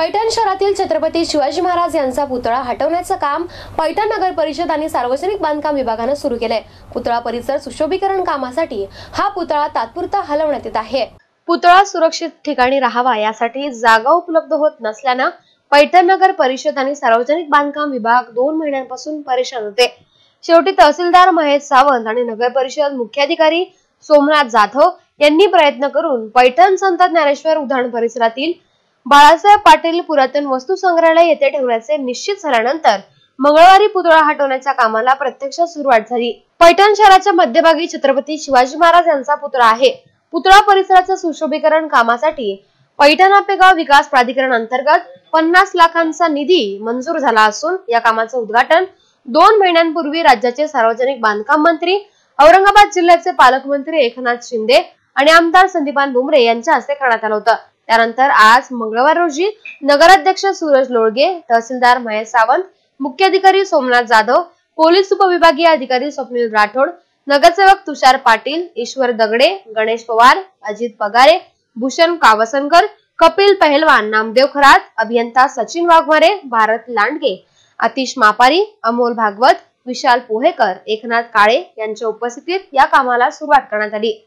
पैठण शहरातील छत्रपती शिवाजी महाराज यांचा पुतळा हटवण्याचं काम पैठण नगर परिषद आणि सार्वजनिक बांधकाम विभागानं सुरू केलंय. पुतळा परिसर सुशोभीकरण कामासाठी हा पुतळा तात्पुरता हलवण्यात येत आहे. पुतळा सुरक्षित ठिकाणी राहावा यासाठी जागा उपलब्ध होत नसल्यानं पैठण नगर परिषद आणि सार्वजनिक बांधकाम विभाग दोन महिन्यांपासून परेशान होते. शेवटी तहसीलदार महेश सावंत आणि नगर परिषद मुख्याधिकारी सोमनाथ जाधव यांनी प्रयत्न करून पैठण संत ज्ञानेश्वर उधाण परिसरातील बाळासाहेब पाटील पुरातन वस्तू संग्रहालय येथे ठेवण्याचे निश्चित झाल्यानंतर मंगळवारी पुतळा हटवण्याच्या कामाला प्रत्यक्ष सुरुवात झाली. पैठण शहराच्या मध्यभागी छत्रपती शिवाजी महाराज यांचा पुतळा आहे. पुतळा परिसराचं सुशोभीकरण कामासाठी पैठण आपेगाव विकास प्राधिकरण अंतर्गत पन्नास लाखांचा निधी मंजूर झाला असून या कामाचं उद्घाटन दोन महिन्यांपूर्वी राज्याचे सार्वजनिक बांधकाम मंत्री औरंगाबाद जिल्ह्याचे पालकमंत्री एकनाथ शिंदे आणि आमदार संदीपान बुमरे यांच्या हस्ते करण्यात आलं होतं. त्यानंतर आज मंगळवार रोजी नगराध्यक्ष सूरज लोळगे तहसीलदार महेश सावंत मुख्याधिकारी सोमनाथ जाधव पोलीस उपविभागीय अधिकारी स्वप्नील राठोड नगरसेवक तुषार पाटील ईश्वर दगडे गणेश पवार अजित पगारे भूषण कावसनकर कपिल पहलवान नामदेव खरात अभियंता सचिन वाघमारे भारत लांडगे आतिश मापारी अमोल भागवत विशाल पोहेकर एकनाथ काळे यांच्या उपस्थितीत या कामाला सुरुवात करण्यात आली.